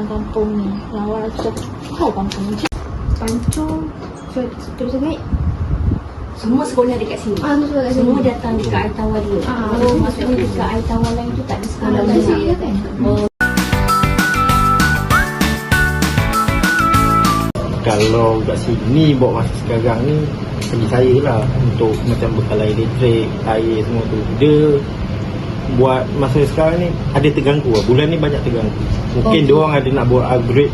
dalam kampung ni. Yang awak rasa tahu kampung ni. Pancung terus baik. Semua sekolah dekat sini. Ah, tu kat Semua sini. datang dekat air tawar dulu. Ah, oh, maksudnya dekat air tawar lain tu tak ada sekolah Ah, tak ada kan? Oh, Kalau kat sini bawa masa sekarang ni bagi saya lah untuk macam bekal air elektrik, air semua tu. Dia buat masa sekarang ni ada terganggu lah. Bulan ni banyak terganggu. Mungkin Okay. dia orang ada nak buat upgrade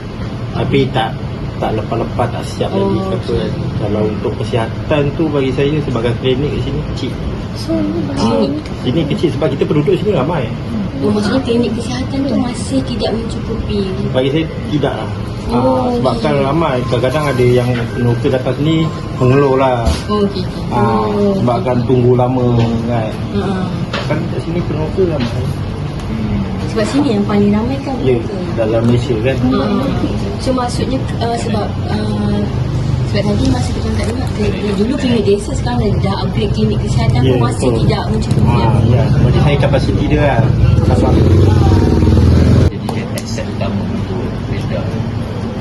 tapi tak tak lepas-lepas tak siap Oh, lagi kata kan. Kalau untuk kesihatan tu bagi saya sebagai klinik kat sini kecil. So, ni Ha, sini kecil sebab kita penduduk sini ramai. oh, maksudnya klinik kesihatan tu masih tidak mencukupi. Bagi saya tidak lah. Ha, Oh, sebab okey. kan ramai kadang-kadang ada yang penuka datang sini mengeluh lah Oh, okey. okey. ha, Oh, sebab kan tunggu lama kan Ha. kan kat sini penuka ramai Sebab sini yang paling ramai kan. betul. dalam Malaysia kan Uh, so maksudnya uh, sebab uh, sebab tadi masa kita tak dengar ke- dulu klinik desa sekarang dah, dah upgrade klinik kesihatan pun masih betul. tidak mencukupi. ha, ya. Macam saya kapasiti dia lah. Nampak? Jadi dia accept utama untuk up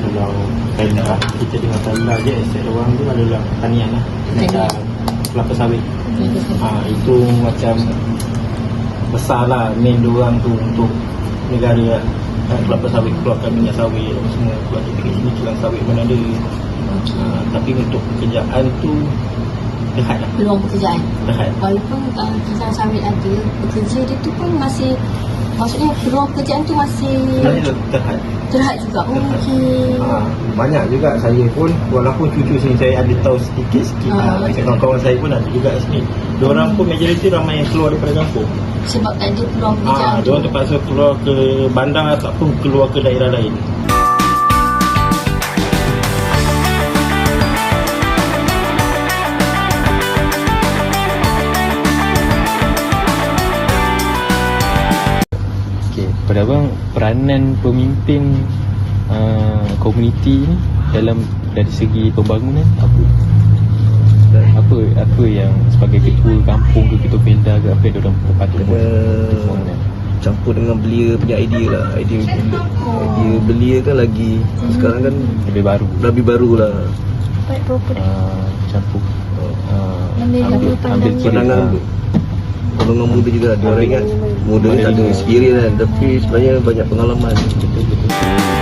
kalau Thailand kita dengan Thailand je aset orang tu adalah pertanian lah. Kelapa sawit. Ha, itu macam besar lah main diorang tu untuk negara lah kelapa sawit keluarkan minyak sawit apa semua sebab kita kat sini kilang sawit mana ada ha, tapi untuk pekerjaan tu dekat lah Peluang pekerjaan. dekat Walaupun uh, kisah sawit ada, pekerja dia tu pun masih maksudnya peluang pekerjaan tu masih dekat terhad juga. Oh, okey. ha, banyak juga saya pun walaupun cucu sini saya ada tahu sedikit-sikit Ah. ha, macam kawan-kawan saya pun ada juga sini diorang pun majoriti ramai yang keluar daripada kampung Sebab tak ada peluang pekerjaan Ah, tu. diorang terpaksa keluar ke bandar ataupun keluar ke daerah lain. Okey, pada abang peranan pemimpin uh, komuniti ni dalam dari segi pembangunan apa? Apa apa yang sebagai ketua kampung ke ketua pelda ke apa yang orang patut buat? Pembangunan? campur dengan belia punya idea lah. Idea belia, idea belia kan lagi. Sekarang kan Lebih baru. lebih baru lah. Uh, campur. Uh, Ambil- ambil ambil pandangan. golongan muda juga dia orang ingat muda ni tak ada experience kan? Tapi sebenarnya banyak pengalaman. Betul betul.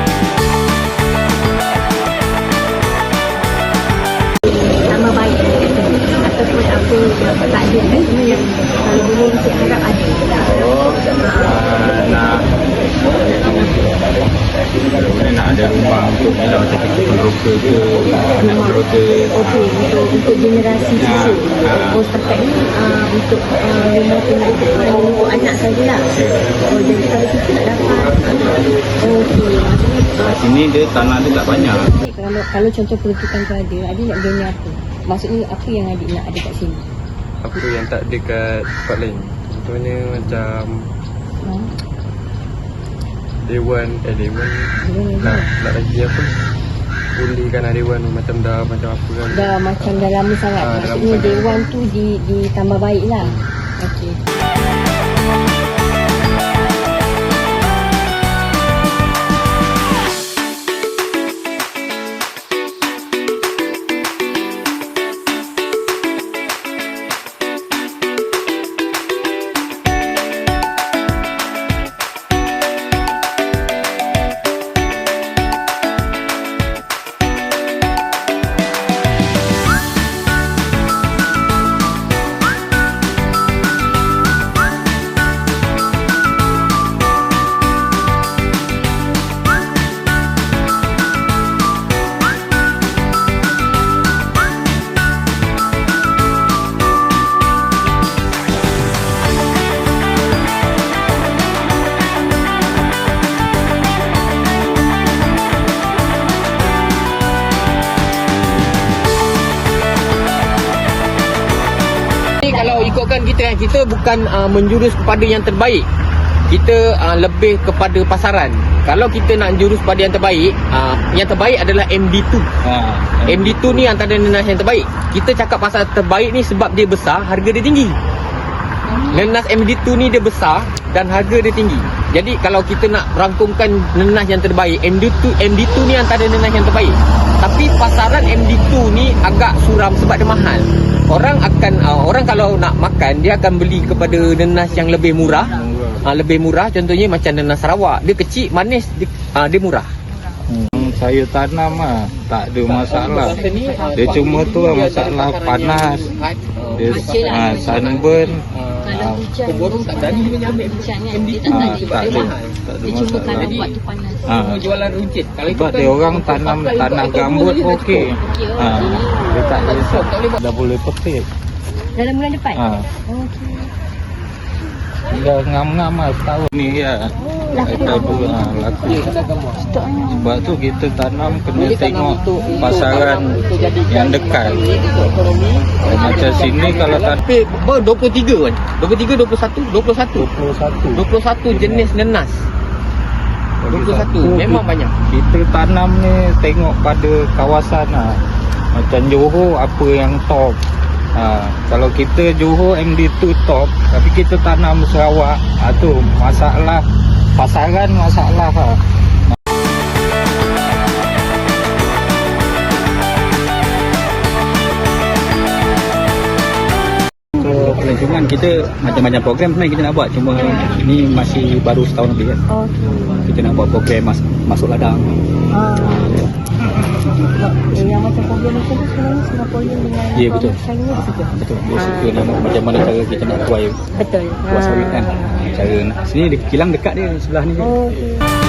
Peneroka ke anak peneroka Okey, untuk untuk generasi susu. Oh, setakat ni uh, untuk uh, rumah pemerintah hanya untuk anak sajalah. Oh, jadi kalau kita nak dapat uh, okey, uh, Sini dia tanah dia tak banyak kalau kalau contoh peruntukan tu ada, adik nak bina apa? Maksudnya apa yang adik nak ada kat sini? apa yang tak ada kat tempat lain contohnya macam Ha? dewan eh dewan nak nak lagi apa lah dewan macam dah macam apa kan Dah macam dah lama sangat. Ah, lama Maksudnya dewan tu di ditambah baik lah. Kita kan kita bukan uh, menjurus kepada yang terbaik. Kita uh, lebih kepada pasaran. Kalau kita nak jurus pada yang terbaik, uh, yang terbaik adalah MD2. ha, MD2 ni antara nenas yang terbaik. Kita cakap pasal terbaik ni sebab dia besar, harga dia tinggi. Nenas MD2 ni dia besar dan harga dia tinggi. Jadi kalau kita nak rangkumkan nenas yang terbaik, MD2 MD2 ni antara nenas yang terbaik. Tapi pasaran MD2 ni agak suram sebab dia mahal. Orang akan uh, orang kalau nak makan dia akan beli kepada nenas yang lebih murah. Uh, lebih murah contohnya macam nenas Sarawak. Dia kecil, manis, dia, uh, dia murah. Hmm, saya tanam ah tak ada masalah. Dia cuma tu lah masalah panas. Dia ah, sunburn. Kalau hujan Pemborong tak berani dia Hujan kan Dia tak tak tak. Tak Dia cuma kalau waktu panas Ah. Semua jualan runcit. Kalau Sebab dia orang tanam tanah gambut okey. Ah, dia tak tak boleh buat. dah boleh petik. Dalam bulan depan? Ah, Okey. Dah ngam-ngam lah setahun ni ya. Dah dua ah, laku. Sebab tu kita tanam kena tengok pasaran yang dekat. Eh, Macam sini kalau tanam Tapi ber 23 kan? 23, 21, 21. 21 21 jenis nenas. 21 memang banyak. Kita tanam ni tengok pada kawasan lah. Macam Johor apa yang top. Ha, kalau kita Johor MD2 top tapi kita tanam Sarawak ha, tu masalah pasaran masalah lah. So, pelancongan kita macam-macam program sebenarnya kita nak buat cuma ni masih baru setahun lebih kan Okey. kita nak buat program mas, masuk ladang Ah. Eh, yang macam program macam tu sebenarnya Singaporean dengan Ya, betul. China saja. betul dia suka nak macam mana cara kita nak buat Betul. buat sawit kan cara nak sini kilang dekat dia sebelah ni je Okey.